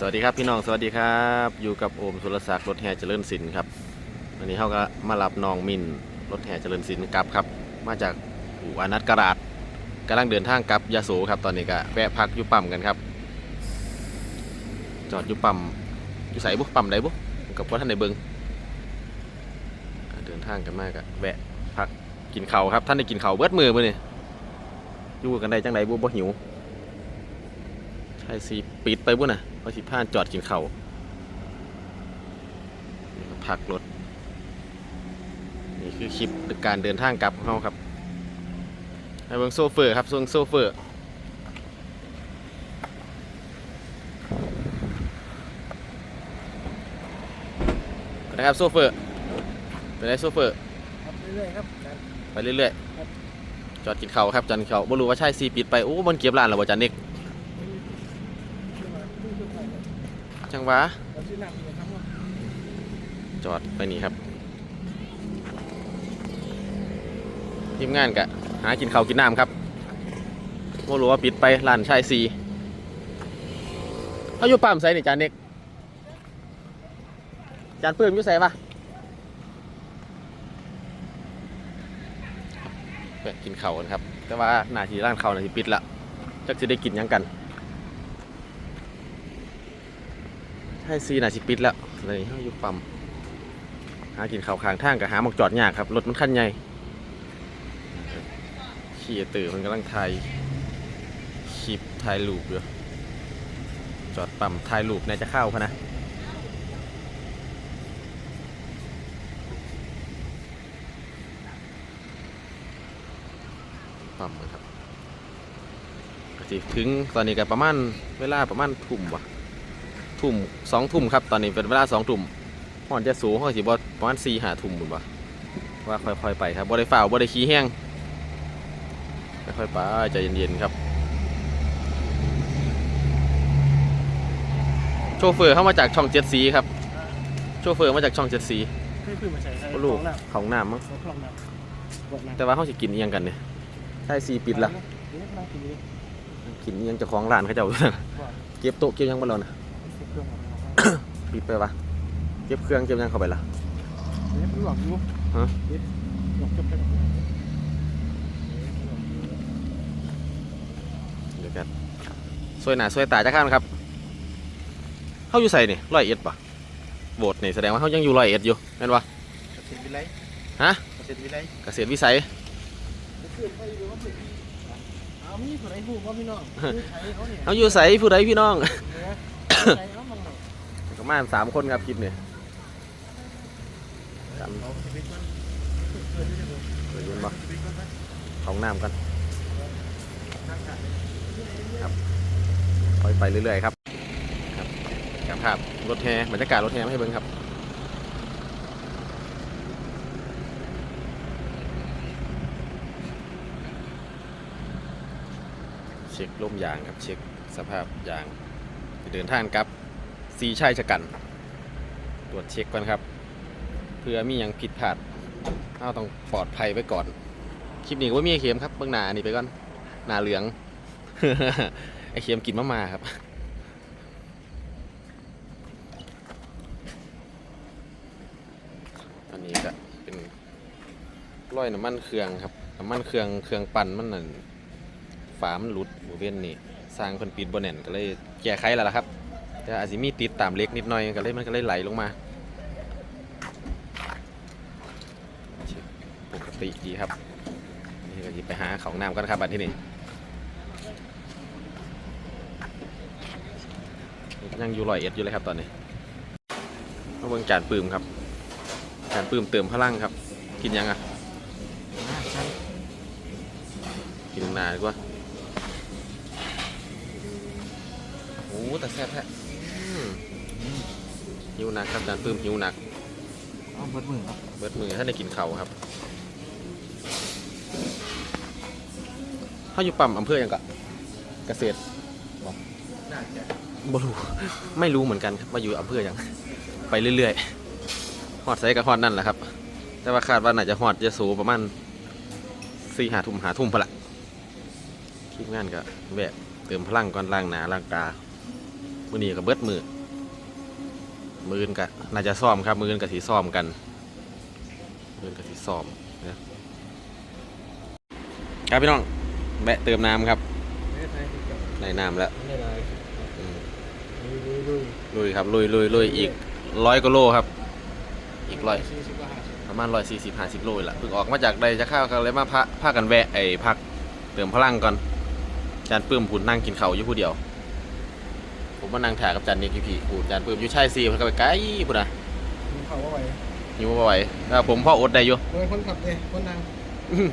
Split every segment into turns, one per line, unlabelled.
สวัสดีครับพี่น้องสวัสดีครับ อยู่กับโอมสุรศักดิ์รถแห่เจริญสินครับวันนี้เขาก็มารับน้องมินรถแห่เจริญสินกลับครับ มาจากอู่อนัตกราดกำลังเดินทางกลับยาโสครับตอนนี้ก็แวะพักยู่ปั๊มกันครับ จอดยู่ปั๊มอยู่ใส่บุปั๊มใดบุกับว่าท่านในเบิงเดินทางกันมากก็แวะพักกินข้าวครับ ท่านได้กินข้าวเบิดมือมื้อนี่อยู่กันได้จังไดบุบ่หิวใช่สิปิดไปบุ่นน่ะ เพราะสิพานจอดกินข้าวนี่ก็พักรถ นี่คือคลิปการเดินทางกลับของเราครับให้เบิ่งโซเฟอร์ครับส่วนโซเฟอร์นะครับโซเฟอร์เป็นไรโซเฟอร์
ครับเรื่อยๆครับการ
ไปเรื่อย
ครับ
ๆจอดกินข้าวครับจอดกินข้าวบ่รู้ว่าใช่ซีปิดไปโอ้มันเก็บร้านแล้วบ่จันเน็ก
ขึ้นมาขึ้นขึ้นไปครับ
จังหวะจอดไปนี่ครับทีมงานกะหากินข้าวกินน้ำครับบ่รู้ว่าปิดไปร้านชายซีเอาอยู่ปั๊มไสนี่จานเน็กจานเพิ่มอยู่ไสปะไปกินข้าวกันครับ แต่ว่าหน้าที่ร้านข้าวน่าจะปิดละจักจะได้กินยังกัน ชายซีน่าจะปิดแล้วเลยเอาอยู่ปั๊มหากินข้าวข้างทางกับหาหมอกจอดยากครับรถมันคันใหญ่ขี่ตื่นมันกำลังถ่ายคลิปถ่ายรูปอยู่จอดปั๊มถ่ายรูปในจะเข้าพะนะปั๊มนะครับถึงตอนนี้ก็ประมาณเวลาประมาณทุ่มวะ ทุ่มสองทุ่มครับ ตอนนี้เป็นเวลาสองทุ่มหอนจะสูงเขาสิบประมาณสี่หาทุ่มบุญบ่ว่าค่อยๆไปครับบ่ได้ฝ่าวบ่ได้ขี้แห้งค่อยๆไปใจเย็นๆครับ โชเฟอร์เข้ามาจากช่องเจ็ดสีครับ โชเฟอร์มาจากช่องเจ็ดสี
เคยขึ้นมาใส่ใส่
บ่รู้
ของน้
ของน้ำมั้งำ
ของน้ำบดน้ำ
แต่ว่าเขาสิกินเอียงกันเนี่ยใช่สีปิดละ
เดี๋ยวน้ำกินดิ
กินเอียงเจะของร้านเขาเจ้าเก็บโต๊ะเก็บหยังบ่แล้วนะ ปิดไปปะเก็บเครื่องเก็บหยังเข้าไปละ
เดี๋ยวหลอกอยู่
ฮะ
เดี๋ยวหลอกจบไป
เดี๋ยวกันสวยหน้าสวยตาจะข้ามครับเขาอยู่ใส่นี่ร้อยเอ็ดปะโบสถ์นี่แสดงว่าเขายังอยู่ร้อยเอ็ดอยู่แม่นปะ
เกษตรวิไล
ฮะ
เกษตรวิไล
เกษตรวิสัย
ขึ้นไปดูว่าเป็นเอามีคนไหนพูดว่าพี่น้องมีใครเขาเนี่ย
เขาอยู่ใส่ผู้ใดพี่น้อง ประมาณสามคนครับคลิปนี่
เขาจะเป็นคนเกินที่จะบ
เดี๋ยวเย็นบ่ของน้ำกัน
ทางการ
ค่อยไปเรื่อยๆครับ ครับกับภาพรถแห่บรรยากาศรถแห่ให้เบิ่งครับเช็คล่มยางครับเช็คสภาพยางเดินทางครับ ซีชัยชะกัน ตรวจเช็คก่อนครับ เพื่อมีหยังผิดพลาดเราต้องปลอดภัยไว้ก่อน คลิปนี้ก็บ่มีไอเข็มครับเบื้องหน้าอันนี้ไปก่อน หน้าเหลือง ไอเค็มกินมะมาครับอันนี้ก็เป็นร้อยน้ำมันเครื่องครับน้ำมันเครื่องเครื่องปั่นมันนั่นฝามันหลุดบริเวณนี้สร้างเพิ่นปิดบนแน่นก็เลยแก้ไขแล้วล่ะครับ แต่อาจจะมีติดตามเล็กนิดหน่อยก็เลยมันก็เลยไหลลงมาปกติดีครับนี่ก็จะไปหาของน้ำกันครับบัดที่นี่ยังอยู่ลอยเอ็ดอยู่เลยครับตอนนี้มาเบิ่งจานปืมครับจานปืมเติมพลังครับ กินยังอะกินนานดีกว่าโอ้แต่แซ่บแท้ หิวหนักครับจานปืมหิวหนัก
เอาเบิดมือครับ
เบิดมือถ้าได้กินข้าวครับเขาอยู่ปั๊มอำเภอหยังกะเกษตร
น่าจะ
บ่รู้ ไม่รู้เหมือนกันครับว่าอยู่อำเภอหยัง ไปเรื่อยๆฮอดไซกับฮอดนั่นแหละครับ แต่ว่าคาดว่าน่าจะฮอดจะสูประมาณสี่หาทุ่มหาทุ่มพนละทีมงานก็แวะเติมพลังก่อนล้างหนาล้างตามือนี้ก็เบิดมือ มือนก็น่าจะซ่อมครับ มือนก็สีซ่อมกัน มือนก็สีซ่อมนะครับพี่น้องแวะเติมน้ำครับ
ใน
น้ำแล้ว
ลุย
ครับลุยลุยลุยอีกร้อยกิโลครับ อีกร้อยประมาณร้อยสี่สิบห้าสิบโลนี่แหละเพิ่งออกมาจากใดจะข้าวกันเลยมาพะพากันแวะไอ้พักเติมพลังก่อนจานปื้มผุนนั่งกินเข้าอยู่ผู้เดียว ผมมานั่งถ่ายกับจานนี่พี่พี่พูดจานปื้มอยู่ชายซีมันก็ไปไกลพูดนะ
มีเขาว่าไว้
อยู่บ่ไหวแล้วผมพ่ออดได้อยู่
โดยคนขับเลยคนนั่ง
อื้อ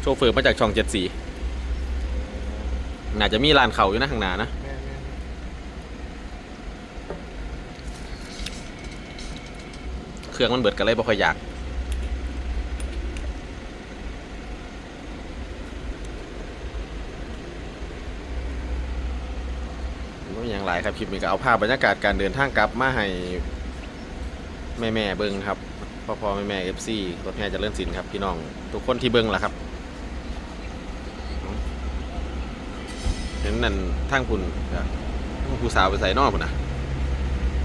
โชเฟอร์มาจากช่องเจ็ดสีน่าจะมีร้านเขาอยู่นะข้างหน้านะ
แม่แม่
เครื่องมันเบิดกันเลยบ่ค่อยอยากไม่มีอย่างไร ครับคลิปนี้ก็เอาภาพบรรยากาศการเดินทางกลับมาให้แม่แม่ๆเบิ้งครับพ่อพ่อแม่แม่เอฟซีรถแห่เจริญสินครับพี่น้องทุกคนที่เบิ้งล่ะครับเห็นนั่นทางคุณก็ผู้สาวไปใส่นอกพุ่นนะ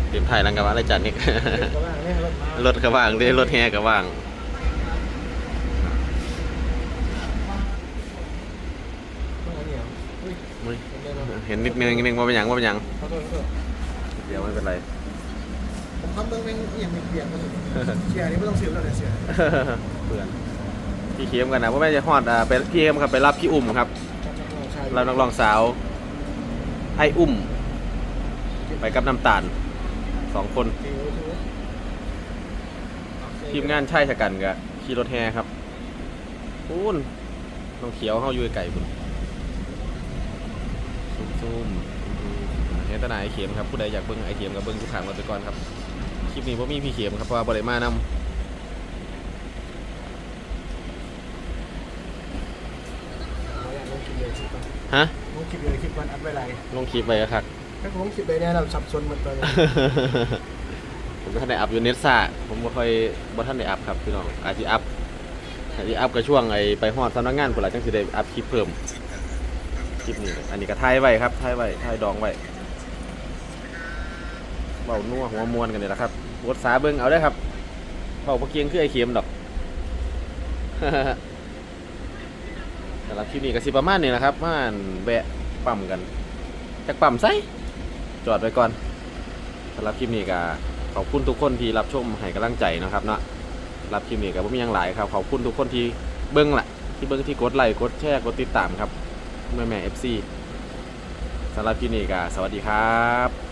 เตรียมถ่ายรังกะว่าอะไรจันนี่
ก็ว่าเนี่ยรถ
กระว่างเด้รถแห่กระว่าง
เอาเหนียวอุ้ย
อุ๊ย
เห็นได้เนาะ
เห็นนิดนึงนิดนึงว่าเป็นหยังว่าเป็นหยัง
ขอโทษขอโทษ
เดี๋ยวไม่เป็นไร
ผมทำเรื่องแม่งเอียงเปลี่ยนมาเลยเสียนี่ไม่ต้องเสียแล้วเนี่ยเสีย
เพื่อนพี่เคียมกันนะว่าแม่จะฮอดอ่าไปพี่เคียมครับไปรับพี่อุ้มครับรับนักร้องสาว ไอ้อุ้มไปกับน้ำตาลสองคนทีมงานใช่ชะกันกับขี่รถแห่ครับพูนน้องเขียวเขาอยู่ไก่บุญ ซุ่มๆเห็นแตหนาไอเข็มครับผู้ใดอยากเบิ้งไอเข็มกับเบิ้งทุกขางมาไปก่อนครับคลิปนี้ผมมีพี่เข็มครับเพราะว่าบริมานำ
ลงคลิปเลยคลิปก่อน
ฮะ
ลงคลิปเลยคลิปก่อนอัดไว้ไร
ลงคลิปไปครับ
ถ้าผมคลิปเลยเนี่ยเราสับสนหมดเลย
ผมก็ท่านได้อัพอยู่เน็ตซ่าผมบ่ค่อยบ่ท่านได้อัพครับพี่น้องอาจจะอัพอาจจะอัพก็ช่วงไอ้ไปฮอดสำนักงานพุ่นละจังสิได้อัพคลิปเพิ่มค ลิปนี้อันนี้ก็ถ่ายไว้ครับถ่ายไว้ถ่ายดองไว้เบานัวหัวมวนกันนี่แหละครับวดสาเบิ่งเอาได้ครับเบาบ่เกียงคือไอเข็มดอกสำหรับคลิปนี้ก็สิประมาณนี้แหละครับมานแวะปั๊มกันจักปั๊มไสจอดไว้ก่อนสำหรับคลิปนี้ก็ขอบคุณทุกคนที่รับชมให้กำลังใจนะครับเนาะรับคลิปนี้ก็บ่มียังหลายครับขอบคุณทุกคนที่เบิ่งล่ะที่เบิ่งที่กดไลค์กดแชร์กดติดตามครับ แม่แม่เอฟซีสำหรับพี่นี่ก็สวัสดีครับ